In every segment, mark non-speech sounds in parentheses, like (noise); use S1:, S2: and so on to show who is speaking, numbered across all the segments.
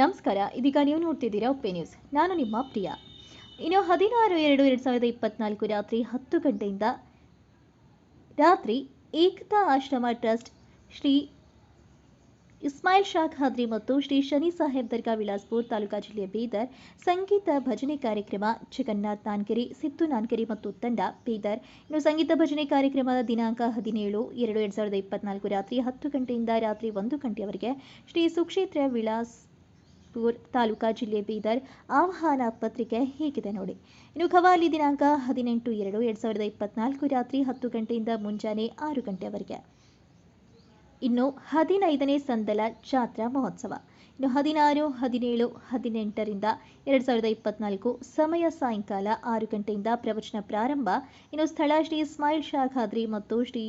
S1: ನಮಸ್ಕಾರ, ಇದೀಗ ನೀವು ನೋಡ್ತಿದ್ದೀರಾ ಉಪ್ಪೆ ನ್ಯೂಸ್. ನಾನು ನಿಮ್ಮ ಪ್ರಿಯ. ಇನ್ನು ಹದಿನಾರು ಎರಡು ಎರಡು ಸಾವಿರದ ಇಪ್ಪತ್ನಾಲ್ಕು ರಾತ್ರಿ ಹತ್ತು ಗಂಟೆಯಿಂದ ರಾತ್ರಿ ಏಕತಾ ಆಶ್ರಮ ಟ್ರಸ್ಟ್ ಶ್ರೀ ಇಸ್ಮಾಯಿಲ್ ಶಾ ಖಾದ್ರಿ ಮತ್ತು ಶ್ರೀ ಶನಿ ಸಾಹೇಬ್ ದರ್ಗಾ ವಿಲಾಸ್ಪುರ್ ತಾಲೂಕಾ ಜಿಲ್ಲೆಯ ಬೀದರ್ ಸಂಗೀತ ಭಜನೆ ಕಾರ್ಯಕ್ರಮ ಜಗನ್ನಾಥ್ ನಾನ್ಕೆರಿ, ಸಿದ್ದು ನಾನ್ಕೆರಿ ಮತ್ತು ತಂಡ ಬೀದರ್. ಇನ್ನು ಸಂಗೀತ ಭಜನೆ ಕಾರ್ಯಕ್ರಮದ ದಿನಾಂಕ ಹದಿನೇಳು ಎರಡು ಎರಡು ಸಾವಿರದ ಇಪ್ಪತ್ನಾಲ್ಕು ರಾತ್ರಿ ಹತ್ತು ಗಂಟೆಯಿಂದ ರಾತ್ರಿ ಒಂದು ಗಂಟೆಯವರೆಗೆ ಶ್ರೀ ಸುಕ್ಷೇತ್ರ ವಿಲಾಸ್ ಪೂರ್ ತಾಲೂಕಾ ಜಿಲ್ಲೆ ಬೀದರ್ ಆಹ್ವಾನ ಪತ್ರಿಕೆ ಹೀಗಿದೆ ನೋಡಿ. ಇನ್ನು ಖವಾಲಿ ದಿನಾಂಕ ಹದಿನೆಂಟು ಎರಡು ಎರಡು ಸಾವಿರದ ಇಪ್ಪತ್ನಾಲ್ಕು ರಾತ್ರಿ ಹತ್ತು ಗಂಟೆಯಿಂದ ಮುಂಜಾನೆ ಆರು ಗಂಟೆವರೆಗೆ. ಇನ್ನು ಹದಿನೈದನೇ ಸಂದಲ ಜಾತ್ರಾ ಮಹೋತ್ಸವ. ಇನ್ನು ಹದಿನಾರು, ಹದಿನೇಳು, ಹದಿನೆಂಟರಿಂದ ಎರಡ್ ಸಾವಿರದ ಇಪ್ಪತ್ನಾಲ್ಕು ಸಮಯ ಸಾಯಂಕಾಲ ಆರು ಗಂಟೆಯಿಂದ ಪ್ರವಚನ ಪ್ರಾರಂಭ. ಇನ್ನು ಸ್ಥಳ ಶ್ರೀ ಇಸ್ಮಾಯಿಲ್ ಶಾಖಾದ್ರಿ ಮತ್ತು ಶ್ರೀ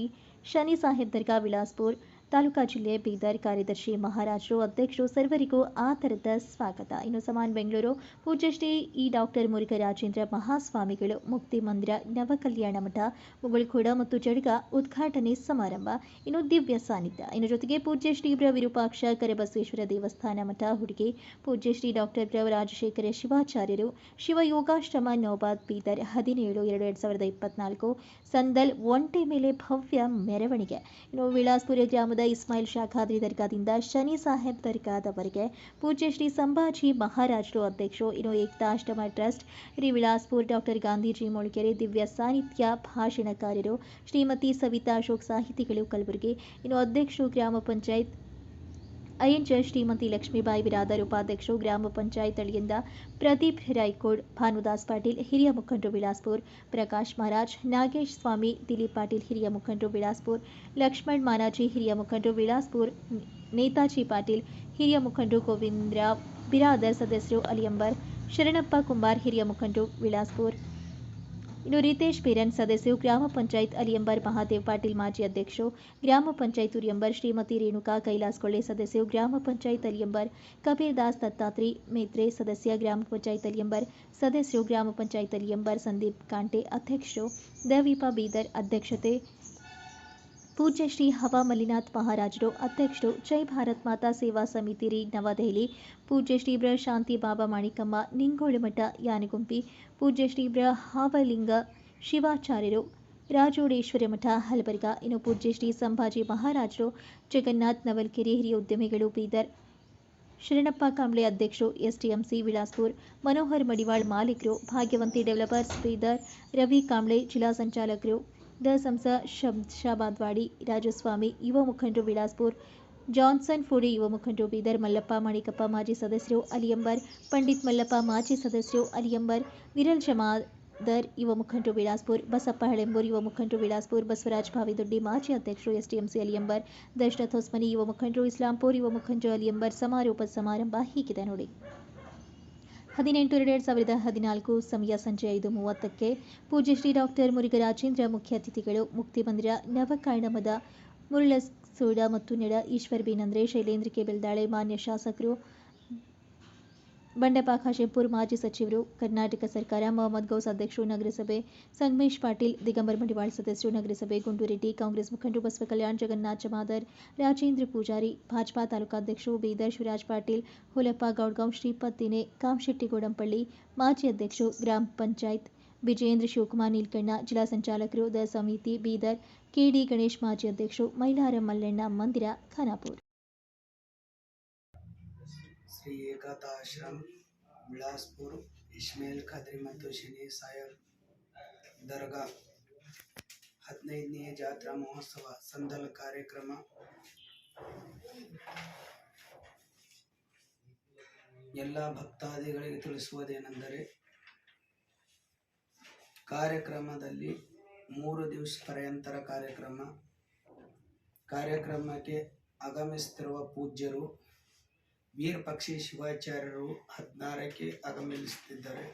S1: ಶನಿ ಸಾಹೇಬ್ ದರ್ಗಾ ವಿಲಾಸ್ಪುರ್ ತಾಲೂಕಾ ಜಿಲ್ಲೆ ಬೀದರ್ ಕಾರ್ಯದರ್ಶಿ ಮಹಾರಾಜರು ಅಧ್ಯಕ್ಷರು ಸರ್ವರಿಗೂ ಆತರದ ಸ್ವಾಗತ. ಇನ್ನು ಸಮಾನ್ ಬೆಂಗಳೂರು ಪೂಜ್ಯ ಶ್ರೀ ಇ ಡಾಕ್ಟರ್ ಮುರುಘರಾಜೇಂದ್ರ ಮಹಾಸ್ವಾಮಿಗಳು ಮುಕ್ತಿ ಮಂದಿರ, ನವಕಲ್ಯಾಣ ಮಠ ಮುಗುಳ್ಖೋಡ ಮತ್ತು ಜಡಗ ಉದ್ಘಾಟನೆ ಸಮಾರಂಭ. ಇನ್ನು ದಿವ್ಯ ಸಾನ್ನಿಧ್ಯ. ಇನ್ನು ಜೊತೆಗೆ ಪೂಜ್ಯ ಶ್ರೀ ಬ್ರ ವಿರೂಪಾಕ್ಷ ಕರಬಸವೇಶ್ವರ ದೇವಸ್ಥಾನ ಮಠ ಹುಡುಗಿ ಪೂಜ್ಯ ಶ್ರೀ ಡಾಕ್ಟರ್ ಬ್ರ ರಾಜಶೇಖರ ಶಿವಾಚಾರ್ಯರು, ಶಿವಯೋಗಾಶ್ರಮ ನೌಬಾದ್ ಬೀದರ್ ಹದಿನೇಳು, ಎರಡು ಎರಡು ಸಾವಿರದ ಇಪ್ಪತ್ನಾಲ್ಕು, ಸಂದಲ್ ಒಂಟೆ ಮೇಲೆ ಭವ್ಯ ಮೆರವಣಿಗೆ. ಇನ್ನು ವಿಳಾಸ್ಪುರ ಗ್ರಾಮದ ಇಸ್ಮಾಯಿಲ್ ಶಾಖಾದ್ರಿ ದರ್ಗಾದಿಂದ ಶನಿ ಸಾಹೇಬ್ ದರ್ಗಾದವರೆಗೆ ಪೂಜ್ಯ ಶ್ರೀ ಸಂಭಾಜಿ ಮಹಾರಾಜರು ಅಧ್ಯಕ್ಷರು ಇನ್ನು ಏಕತಾಶ್ರಮ ಟ್ರಸ್ಟ್, ಶ್ರೀ ವಿಳಾಸ್ಪುರ್ ಡಾಕ್ಟರ್ ಗಾಂಧೀಜಿ ಮೊಳಕೆರೆ ದಿವ್ಯ ಸಾನ್ನಿಧ್ಯ ಭಾಷಣಕಾರರು ಶ್ರೀಮತಿ ಸವಿತಾ ಅಶೋಕ್ ಸಾಹಿತಿಗಳು ಕಲಬುರಗಿ, ಇನ್ನು ಅಧ್ಯಕ್ಷರು ಗ್ರಾಮ ಪಂಚಾಯತ್ ಐಎನ್ಜೆ ಶ್ರೀಮತಿ ಲಕ್ಷ್ಮೀಬಾಯಿ ಬಿರಾದರ್ ಉಪಾಧ್ಯಕ್ಷರು ಗ್ರಾಮ ಪಂಚಾಯತ್ ಅಳಿಯಿಂದ ಪ್ರದೀಪ್ ರೈಕೋಡ್ ಭಾನುದಾಸ್ ಪಾಟೀಲ್, ಹಿರಿಯ ಮುಖಂಡರು ವಿಲಾಸ್ಪುರ್ ಪ್ರಕಾಶ್ ಮಹಾರಾಜ್, ನಾಗೇಶ್ ಸ್ವಾಮಿ, ದಿಲೀಪ್ ಪಾಟೀಲ್, ಹಿರಿಯ ಮುಖಂಡರು ವಿಲಾಸ್ಪುರ್ ಲಕ್ಷ್ಮಣ್ ಮಾನಾಜಿ, ಹಿರಿಯ ಮುಖಂಡರು ವಿಲಾಸ್ಪುರ್ ನೇತಾಜಿ ಪಾಟೀಲ್, ಹಿರಿಯ ಮುಖಂಡರು ಗೋವಿಂದರಾವ್ ಬಿರಾದರ್, ಸದಸ್ಯರು ಅಲಿಯಂಬರ್, ಶರಣಪ್ಪ ಕುಂಬಾರ್, ಹಿರಿಯ ಮುಖಂಡರು ವಿಲಾಸ್ಪುರ್ ಇನ್ನು ರಿತೇಶ್ ಬೀರನ್ ಸದಸ್ಯರು ಗ್ರಾಮ ಪಂಚಾಯತ್ ಅಲಿಯಂಬರ್ ಮಹಾದೇವ್ ಪಾಟೀಲ್ ಮಾಜಿ ಅಧ್ಯಕ್ಷರು, ಗ್ರಾಮ ಪಂಚಾಯತ್ ಉರಿಯಂಬರ್ ಶ್ರೀಮತಿ ರೇಣುಕಾ ಕೈಲಾಸಕೊಳ್ಳೆ ಸದಸ್ಯರು ಗ್ರಾಮ ಪಂಚಾಯತ್ ಅಲಿಯಂಬರ್ ಕಬೀರ್ ದಾಸ್ ದತ್ತಾತ್ರಿ ಮೇತ್ರೆ ಸದಸ್ಯ ಗ್ರಾಮ ಪಂಚಾಯತ್ ಅಲಿಯಂಬರ್ ಸದಸ್ಯರು ಗ್ರಾಮ ಪಂಚಾಯತ್ ಅಲಿಯಂಬರ್ ಸಂದೀಪ್ ಕಾಂಟೆ ಅಧ್ಯಕ್ಷರು, ದವೀಪ ಬೀದರ್ ಅಧ್ಯಕ್ಷತೆ ಪೂಜ್ಯ ಶ್ರೀ ಹವಾ ಮಲ್ಲಿನಾಥ್ ಮಹಾರಾಜರು, ಅಧ್ಯಕ್ಷರು, ಜೈ ಭಾರತ್ ಮಾತಾ ಸೇವಾ ಸಮಿತಿ ರೀ ನವದೆಹಲಿ. ಪೂಜ್ಯ ಶ್ರೀ ಬ್ರ ಶಾಂತಿ ಬಾಬಾ ಮಾಣಿಕಮ್ಮ ನಿಂಗೋಳಿಮಠ ಯಾನಗುಂಪಿ. ಪೂಜ್ಯ ಶ್ರೀ ಬ್ರ ಹಾವಲಿಂಗ ಶಿವಾಚಾರ್ಯರು, ರಾಜೋಡೇಶ್ವರ ಮಠ, ಹಲಬರ್ಗ. ಇನ್ನು ಪೂಜ್ಯ ಶ್ರೀ ಸಂಭಾಜಿ ಮಹಾರಾಜರು, ಜಗನ್ನಾಥ್ ನವಲ್ಕೆರೆ ಹಿರಿಯ ಉದ್ಯಮಿಗಳು, ಬೀದರ್. ಶರಣಪ್ಪ ಕಾಂಬ್ಳೆ ಅಧ್ಯಕ್ಷರು, ಎಸ್ಟಿಎಂಸಿ ವಿಲಾಸ್ಪುರ್ ಮನೋಹರ್ ಮಡಿವಾಳ್ ಮಾಲೀಕರು, ಭಾಗ್ಯವಂತಿ ಡೆವಲಪರ್ಸ್, ಬೀದರ್. ರವಿ ಕಾಂಬ್ಳೆ ಜಿಲ್ಲಾ ಸಂಚಾಲಕರು. ದ ಸಂಸ ಶಾಬಾದ್ವಾಡಿ ರಾಜಸ್ವಾಮಿ, ಯುವ ಮುಖಂಡರು ವಿಲಾಸ್ಪುರ್ ಜಾನ್ಸನ್ ಫುಡಿ, ಯುವ ಮುಖಂಡರು ಬೀದರ್, ಮಲ್ಲಪ್ಪ ಮಾಣಿಕಪ್ಪ, ಮಾಜಿ ಸದಸ್ಯರು ಅಲಿಯಂಬರ್, ಪಂಡಿತ್ ಮಲ್ಲಪ್ಪ, ಮಾಜಿ ಸದಸ್ಯರು ಅಲಿಯಂಬರ್, ವಿರಲ್ ಜಮಾದರ್, ಯುವ ಮುಖಂಡರು ವಿಲಾಸ್ಪುರ್ ಬಸಪ್ಪ ಹಳೆಂಬೂರ್, ಯುವ ಮುಖಂಡರು ವಿಲಾಸ್ಪುರ್ ಬಸವರಾಜ್ ಭಾವಿದೊಡ್ಡಿ ಮಾಜಿ ಅಧ್ಯಕ್ಷರು ಎಸ್ಟಿಎಂಸಿ ಅಲಿಯಂಬರ್ ದಶರಥ್ ಹೊಸ್ಮನಿ ಯುವ ಮುಖಂಡರು ಇಸ್ಲಾಂಪುರ್, ಯುವ ಮುಖಂಡರು ಅಲಿಯಂಬರ್, ಸಮಾರೋಪ ಸಮಾರಂಭ ಹೀಗಿದೆ ನೋಡಿ. ಹದಿನೆಂಟು, ಎರಡು ಎರಡು ಸಾವಿರದ ಹದಿನಾಲ್ಕು ಸಮಯ ಸಂಜೆ ಐದು ಮೂವತ್ತಕ್ಕೆ ಪೂಜ್ಯ ಶ್ರೀ ಡಾಕ್ಟರ್ ಮುರುಘರಾಜೇಂದ್ರ ಮುಖ್ಯ ಅತಿಥಿಗಳು, ಮುಕ್ತಿ ಮಂದಿರ ನವಕಾಯಣಮದ ಮುರುಳಸೂಡ ಮತ್ತು ನೆಡ ಈಶ್ವರ್ ಬಿ ನಂದ್ರೆ ಶೈಲೇಂದ್ರ ಕೆ ಮಾನ್ಯ ಶಾಸಕರು ಬಂಡೆಪಾಕ ಶೆಂಪೂರ್ ಮಾಜಿ ಸಚಿವರು ಕರ್ನಾಟಕ ಸರ್ಕಾರ ಮೊಹಮ್ಮದ್ ಗೌಸ್ ಅಧ್ಯಕ್ಷರು ನಗರಸಭೆ ಸಂಗಮೇಶ್ ಪಾಟೀಲ್, ದಿಗಂಬರ್ ಮಡಿವಾಳ್ ಸದಸ್ಯರು ನಗರಸಭೆ ಗುಂಡೂರೆಡ್ಡಿ ಕಾಂಗ್ರೆಸ್ ಮುಖಂಡರು ಬಸವ ಕಲ್ಯಾಣ್, ಜಗನ್ನಾಥ್, ಜಮಾದರ್, ರಾಜೇಂದ್ರ ಪೂಜಾರಿ, ಭಾಜಪಾ ತಾಲೂಕಾಧ್ಯಕ್ಷರು ಬೀದರ್ ಶಿವರಾಜ್ ಪಾಟೀಲ್, ಹುಲಪ್ಪ ಗೌಡ್ಗಾಂವ್ ಶ್ರೀಪತ್ ದಿನೆ ಕಾಮಶೆಟ್ಟಿ ಗೋಡಂಪಳ್ಳಿ ಮಾಜಿ ಅಧ್ಯಕ್ಷರು ಗ್ರಾಮ ಪಂಚಾಯತ್, ವಿಜಯೇಂದ್ರ ಶಿವಕುಮಾರ್ ನೀಲ್ಕಣ್ಣ ಜಿಲ್ಲಾ ಸಂಚಾಲಕರು ದ ಸಮಿತಿ ಬೀದರ್, ಕೆಡಿ ಗಣೇಶ್ ಮಾಜಿ ಅಧ್ಯಕ್ಷರು ಮೈಲಾರ ಮಲ್ಲಣ್ಣ ಮಂದಿರ ಖಾನಾಪುರ್.
S2: ಶ್ರೀ ಏಕತಾಶ್ರಮ್ ಬಿಳಾಸ್ಪುರ್ ಇಸ್ಮೇಲ್ ಖಾದ್ರಿ ಮತ್ತು ಶನಿ ಸಾಯಬ್ ದರ್ಗಾ. ಹದಿನೈದನೇ ಜಾತ್ರಾ ಮಹೋತ್ಸವ, ಸಂದಲ್ ಕಾರ್ಯಕ್ರಮ. ಎಲ್ಲ ಭಕ್ತಾದಿಗಳಿಗೆ ತಿಳಿಸುವುದೇನೆಂದರೆ, ಕಾರ್ಯಕ್ರಮದಲ್ಲಿ ಮೂರು ದಿವಸ ಪರ್ಯಂತರ ಕಾರ್ಯಕ್ರಮ. ಕಾರ್ಯಕ್ರಮಕ್ಕೆ ಆಗಮಿಸುತ್ತಿರುವ ಪೂಜ್ಯರು ವೀರ ಪಕ್ಷಿ ಶಿವಾಚಾರ್ಯರು ಹದಿನಾರಕ್ಕೆ ಆಗಮಿಸುತ್ತಿದ್ದಾರೆ.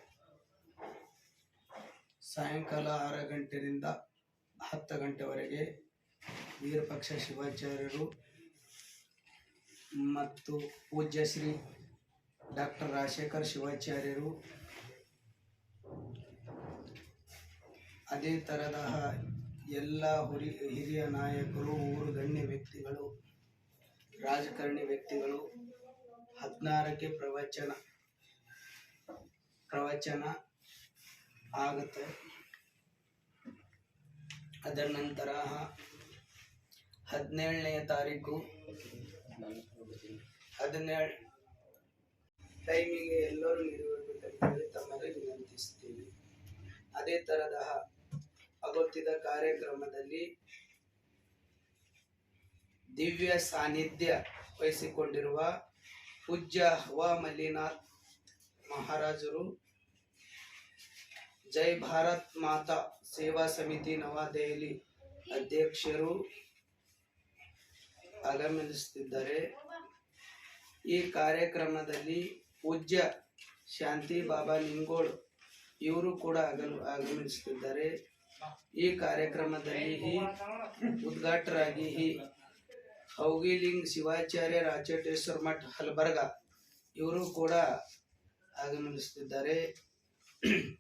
S2: ಸಾಯಂಕಾಲ ಆರು ಗಂಟೆಯಿಂದ ಹತ್ತು ಗಂಟೆವರೆಗೆ ವೀರಪಕ್ಷ ಶಿವಾಚಾರ್ಯರು ಮತ್ತು ಪೂಜ್ಯ ಶ್ರೀ ಡಾಕ್ಟರ್ ರಾಜಶೇಖರ್ ಶಿವಾಚಾರ್ಯರು ಅದೇ ಥರದ ಎಲ್ಲ ಹುರಿ, ಹಿರಿಯ ನಾಯಕರು, ಊರು ಗಣ್ಯ ವ್ಯಕ್ತಿಗಳು, ರಾಜಕಾರಣಿ ವ್ಯಕ್ತಿಗಳು ಹದಿನಾರಕ್ಕೆ ಪ್ರವಚನ ಪ್ರವಚನ ಆಗುತ್ತೆ. ಅದರ ನಂತರ ಹದಿನೇಳನೇ ತಾರೀಕು, ಹದಿನೇಳು, ಟೈಮಿಗೆ ಎಲ್ಲರೂ ನಿರ್ವಹಿಸಬೇಕಂತೇಳಿ ತಮ್ಮಲ್ಲಿ ವಿನಂತಿಸ್ತೀವಿ ಅದೇ ತರಹ ಅಗೊತ್ತಿದ ಕಾರ್ಯಕ್ರಮದಲ್ಲಿ ದಿವ್ಯ ಸಾನ್ನಿಧ್ಯ ವಹಿಸಿಕೊಂಡಿರುವ ಪೂಜ್ಯ ಹವಾ ಮಲ್ಲಿನಾಥ್ ಮಹಾರಾಜರು. ಜೈ ಭಾರತ್ ಮಾತಾ ಸೇವಾ ಸಮಿತಿ ನವದೆಹಲಿ ಅಧ್ಯಕ್ಷರು ಆಗಮಿಸುತ್ತಿದ್ದಾರೆ. ಈ ಕಾರ್ಯಕ್ರಮದಲ್ಲಿ ಪೂಜ್ಯ ಶಾಂತಿ ಬಾಬಾ ನಿಂಗೋಳ್ ಇವರು ಕೂಡ ಆಗಲು ಆಗಮಿಸುತ್ತಿದ್ದಾರೆ. ಈ ಕಾರ್ಯಕ್ರಮದಲ್ಲಿ ಉದ್ಘಾಟರಾಗಿ ಹೌಗಿಲಿಂಗ್ ಶಿವಾಚಾರ್ಯ ರಾಚಟೇಶ್ವರ ಮಠ ಹಲಬರ್ಗ, ಇವರು ಕೂಡ ಆಗಮಿಸುತ್ತಿದ್ದಾರೆ (clears throat)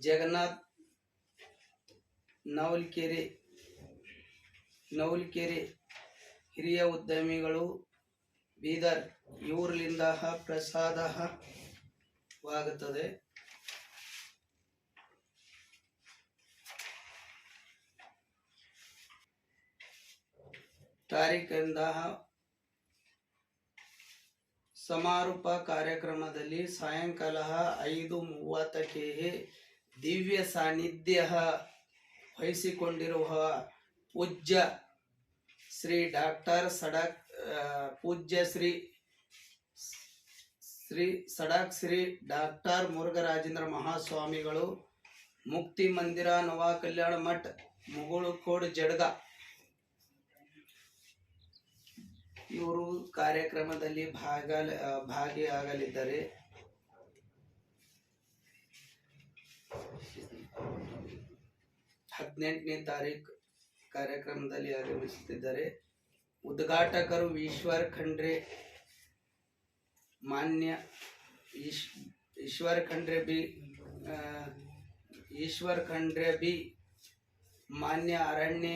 S2: ಜಗನ್ನಾಥ್ ನವಲ್ಕೆರೆ ನವಲ್ಕೆರೆ ಹಿರಿಯ ಉದ್ಯಮಿಗಳು, ಬೀದರ್ ಇವರಿಂದ ಪ್ರಸಾದ ವಾಗುತ್ತದೆ. ತಾರೀಕಿಂದ ಸಮಾರೋಪ ಕಾರ್ಯಕ್ರಮದಲ್ಲಿ ಸಾಯಂಕಾಲ ಐದು ಮೂವತ್ತಕ್ಕೆ ದಿವ್ಯ ಸಾನ್ನಿಧ್ಯ ವಹಿಸಿಕೊಂಡಿರುವ ಪೂಜ್ಯ ಶ್ರೀ ಡಾಕ್ಟರ್ ಸಡಕ್ ಪೂಜ್ಯ ಶ್ರೀ ಶ್ರೀ ಸಡಕ್ ಶ್ರೀ ಡಾಕ್ಟರ್ ಮುರುಘರಾಜೇಂದ್ರ ಮಹಾಸ್ವಾಮಿಗಳು, ಮುಕ್ತಿ ಮಂದಿರ ನವ ಕಲ್ಯಾಣ ಮಠ, ಮುಗುಳುಕೋಡ್ ಜಡ್ಗ. ಇವರು ಕಾರ್ಯಕ್ರಮದಲ್ಲಿ ಭಾಗ ಭಾಗಿಯಾಗಲಿದ್ದಾರೆ. ಹದಿನೆಂಟನೇ ತಾರೀಕು ಕಾರ್ಯಕ್ರಮದಲ್ಲಿ ಆಗಮಿಸುತ್ತಿದ್ದಾರೆ. ಉದ್ಘಾಟಕರು ಈಶ್ವರ್ ಖಂಡ್ರೆ, ಮಾನ್ಯ ಈಶ್, ಈಶ್ವರ್ ಖಂಡ್ರೆ ಬಿ ಈಶ್ವರ್ ಖಂಡ್ರೆ ಬಿ, ಮಾನ್ಯ ಅರಣ್ಯ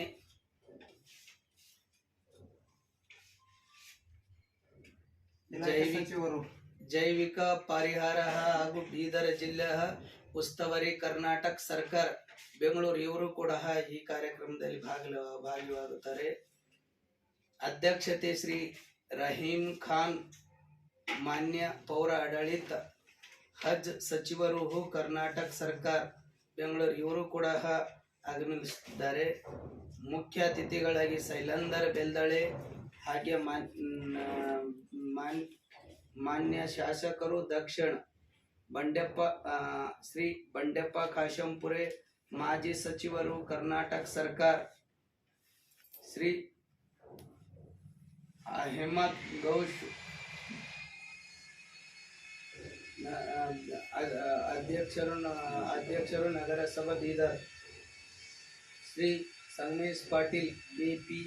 S2: ಜೈವಿಕ ಜೈವಿಕ ಪರಿಹಾರ ಹಾಗೂ ಬೀದರ್ ಜಿಲ್ಲಾ ಉಸ್ತುವಾರಿ ಕರ್ನಾಟಕ ಸರ್ಕಾರ ಬೆಂಗಳೂರು ಇವರು ಕೂಡ ಈ ಕಾರ್ಯಕ್ರಮದಲ್ಲಿ ಭಾಗ ಭಾಗಿಯಾಗುತ್ತಾರೆ. ಅಧ್ಯಕ್ಷತೆ ಶ್ರೀ ರಹೀಂ ಖಾನ್ ಮಾನ್ಯ ಪೌರ ಆಡಳಿತ ಹಜ್ ಸಚಿವರು ಕರ್ನಾಟಕ ಸರ್ಕಾರ ಬೆಂಗಳೂರು ಇವರು ಕೂಡ ಆಗಮಿಸುತ್ತಿದ್ದಾರೆ ಮುಖ್ಯ ಅತಿಥಿಗಳಾಗಿ ಶೈಲಂದರ್ ಬೆಲ್ದಳೆ ಹಾಗೆ ಮಾನ್ ಮಾನ್ ಮಾನ್ಯ ಶಾಸಕರು ದಕ್ಷಿಣ ಬಂಡೆಪ್ಪ ಆ, ಶ್ರೀ ಬಂಡೆಪ್ಪ ಕಾಶಂಪುರೆ ಮಾಜಿ ಸಚಿವರು ಕರ್ನಾಟಕ ಸರ್ಕಾರ ಶ್ರೀ ಅಹಮದ್ ಗೌಶ್ ನ- ಅ- ಅ- ಅಧ್ಯಕ್ಷರು ನ- ಅಧ್ಯಕ್ಷರು ನಗರಸಭಾ Bidar Shri Sangamesh Patil K P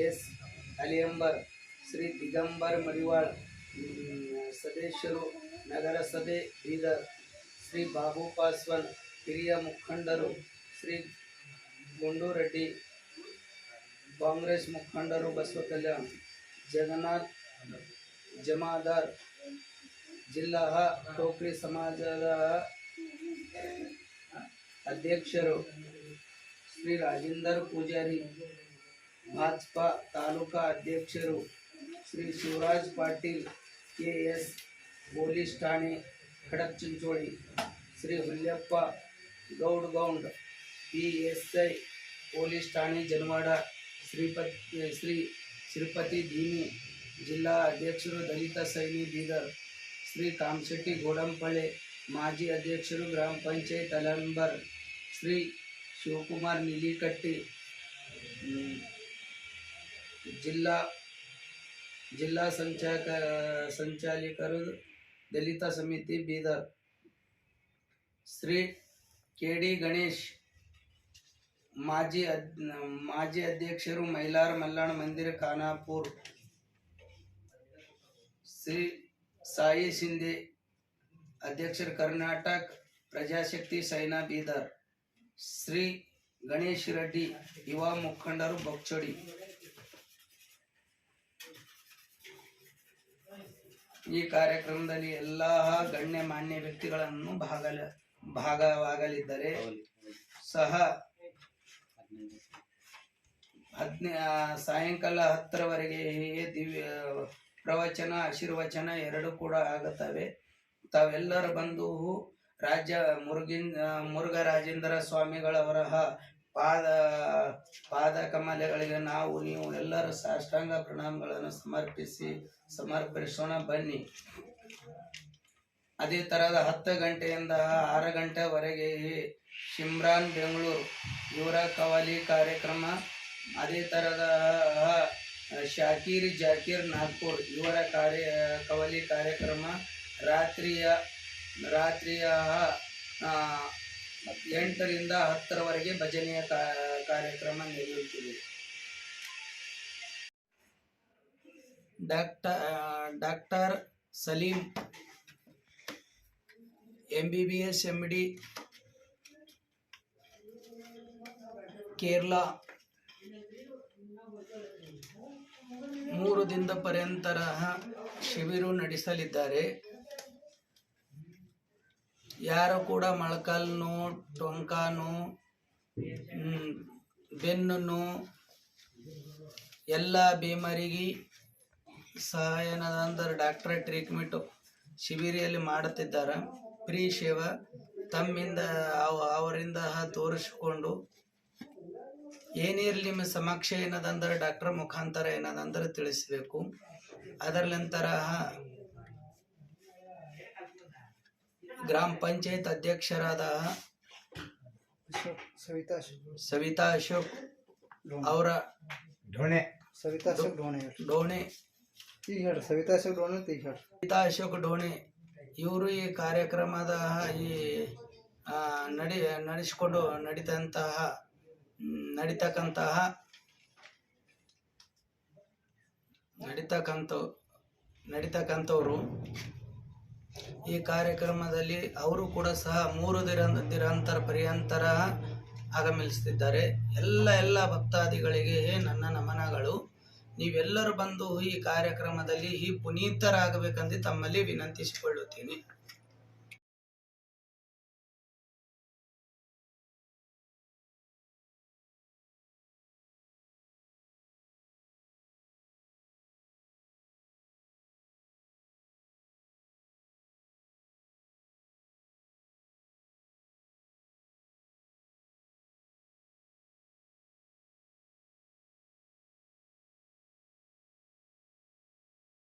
S2: S ಅಲಿಯಂಬರ್ Shri Digambar Marival ಸದಸ್ಯರು ನಗರಸಭೆ ಬೀದರ್ ಶ್ರೀ ಬಾಬು ಪಾಸ್ವಾನ್ ಹಿರಿಯ ಮುಖಂಡರು, ಶ್ರೀ ಗುಂಡೂರೆಡ್ಡಿ ಕಾಂಗ್ರೆಸ್ ಮುಖಂಡರು ಬಸವ ಕಲ್ಯಾಣ್, ಜಗನ್ನಾಥ್ ಜಮಾದಾರ್, ಜಿಲ್ಲಾ ಟೋಕ್ರಿ ಸಮಾಜದ ಅಧ್ಯಕ್ಷರು ಶ್ರೀ ರಾಜೇಂದರ್ ಪೂಜಾರಿ, ಭಾಜಪಾ ತಾಲೂಕಾ ಅಧ್ಯಕ್ಷರು Shri Shivaraj Patil K S police ಠಾಣೆ Khadak Chincholi Shri Hulyappa Goud Gound P S I police ಠಾಣೆ ಜನವಾಡ ಶ್ರೀಪತಿ ಶ್ರೀ ಶ್ರೀಪತಿ ದೀನಿ ಜಿಲ್ಲಾ ಅಧ್ಯಕ್ಷರು ದಲಿತ ಸೈನಿ ಬೀದರ್ ಶ್ರೀ ಕಾಮಶೆಟ್ಟಿ ಗೋಡಂಪಳ್ಳಿ ಮಾಜಿ ಅಧ್ಯಕ್ಷರು ಗ್ರಾಮ ಪಂಚಾಯತ್ ಅಲಂಬರ್ ಶ್ರೀ ಶಿವಕುಮಾರ್ ನಿಲಿಕಟ್ಟಿ ಹ್ಮ್, ಜಿಲ್ಲಾ ಜಿಲ್ಲಾ ಸಂಚಾಲಕ ಸಂಚಾಲಕರು ದಲಿತ ಸಮಿತಿ ಬೀದರ್ ಶ್ರೀ ಕೆ ಡಿ ಗಣೇಶ್ ಮಾಜಿ ಅದ್ ಮಾಜಿ ಅಧ್ಯಕ್ಷರು ಮೈಲಾರ ಮಲ್ಲಾಣ ಮಂದಿರ ಖಾನಾಪುರ್ ಶ್ರೀ ಸಾಯಿ ಶಿಂದೆ ಅಧ್ಯಕ್ಷರು ಕರ್ನಾಟಕ ಪ್ರಜಾಶಕ್ತಿ ಸೈನಾ ಬೀದರ್ ಶ್ರೀ ಗಣೇಶ್ ರೆಡ್ಡಿ ಯುವ ಮುಖಂಡರು ಬೊಚ್ಚಡಿ ಈ ಕಾರ್ಯಕ್ರಮದಲ್ಲಿ ಎಲ್ಲ ಗಣ್ಯಮಾನ್ಯ ವ್ಯಕ್ತಿಗಳನ್ನು ಭಾಗಲ ಭಾಗವಾಗಲಿದ್ದಾರೆ ಸಹ ಹದಿನ ಸಾಯಂಕಾಲ ಹತ್ತರವರೆಗೆ ದಿವ್ಯ ಪ್ರವಚನ ಆಶೀರ್ವಚನ ಎರಡು ಕೂಡ ಆಗುತ್ತವೆ. ತಾವೆಲ್ಲರೂ ಬಂದು ರಾಜ್ಯ ಮುರುಗಿನ್ ಮುರುಘರಾಜೇಂದ್ರ ಸ್ವಾಮಿಗಳವರ ಪಾದ ಪಾದ ಕಮಲೆಗಳಿಗೆ ನಾವು ನೀವು ಎಲ್ಲರೂ ಸಾಷ್ಟಾಂಗ ಪ್ರಣಾಮಗಳನ್ನು ಸಮರ್ಪಿಸಿ ಸಮರ್ಪಿಸೋಣ ಬನ್ನಿ. ಅದೇ ತರಹದ ಹತ್ತು ಗಂಟೆಯಿಂದ ಆರು ಗಂಟೆವರೆಗೆ ಶಿಮ್ರಾನ್ ಬೆಂಗಳೂರು ಇವರ ಕವಾಲಿ ಕಾರ್ಯಕ್ರಮ, ಅದೇ ಥರದ ಶಾಕೀರ್ ಜಾಕೀರ್ ನಾಗ್ಪುರ್ ಇವರ ಕಾರ್ಯ, ಕವಲಿ ಕಾರ್ಯಕ್ರಮ ರಾತ್ರಿಯ ರಾತ್ರಿಯ ಎಂಟರಿಂದ ಹತ್ತರವರೆಗೆ ಭಜನೆಯ ಕಾರ್ಯಕ್ರಮ ನಡೆಯುತ್ತಿದೆ. Doctor doctor Salim M B B S M D Kerala, ಮೂರು ದಿನದ ಪರ್ಯಂತರ ಶಿಬಿರ ನಡೆಸಲಿದ್ದಾರೆ. ಯಾರು ಕೂಡ ಮೊಳಕಾಲು ನೋವು ಟೊಂಕ ನೋವು ಬೆನ್ನು ಎಲ್ಲ ಬೇಮಾರಿಗೆ ಸಹಾಯನದಂದ್ರೆ ಡಾಕ್ಟರ್ ಟ್ರೀಟ್ಮೆಂಟು ಶಿಬಿರಿಯಲ್ಲಿ ಮಾಡುತ್ತಿದ್ದಾರೆ. ಪ್ರೀ ಸೇವಾ ತಮ್ಮಿಂದ ಅವ- ಅವರಿಂದ ತೋರಿಸಿಕೊಂಡು ಏನಿರಲಿ ನಿಮ್ಮ ಸಮಕ್ಷ ಏನದಂದ್ರೆ ಡಾಕ್ಟರ್ ಮುಖಾಂತರ ಏನದಂದ್ರೆ ತಿಳಿಸಬೇಕು. ಅದರ ನಂತರ ಗ್ರಾಮ ಪಂಚಾಯತ್ ಅಧ್ಯಕ್ಷರಾದ
S3: ಸವಿತಾ
S2: ಸವಿತಾ ಅಶೋಕ್ ಅವರ
S3: ಡೋಣೆ. ಸವಿತಾ ಅಶೋಕ್
S2: ಡೋಣೆ
S3: ಸವಿತಾ ಅಶೋಕ್ ಡೋಣಿ ಅಂತ
S2: ಸವಿತಾ ಅಶೋಕ್ ಡೋಣೆ ಇವರು ಈ ಕಾರ್ಯಕ್ರಮದ ಈ ನಡಿ, ನಡೆಸಿಕೊಂಡು ನಡೀತಂತಹ, ನಡೀತಕ್ಕಂತಹ ನಡೀತಕ್ಕಂಥ ನಡೀತಕ್ಕಂಥವ್ರು. ಈ ಕಾರ್ಯಕ್ರಮದಲ್ಲಿ ಅವರು ಕೂಡ ಸಹ ಮೂರು ದಿರ ದಿನಾಂತರ ಪರ್ಯಂತರ ಆಗಮಿಸುತ್ತಿದ್ದಾರೆ ಎಲ್ಲ ಎಲ್ಲ ಭಕ್ತಾದಿಗಳಿಗೆ ನನ್ನ ನಮನಗಳು. ನೀವೆಲ್ಲರೂ ಬಂದು ಈ ಕಾರ್ಯಕ್ರಮದಲ್ಲಿ ಈ ಪುನೀತರಾಗಬೇಕೆಂದು ತಮ್ಮಲ್ಲಿ ವಿನಂತಿಸಿಕೊಳ್ಳುತ್ತೀನಿ.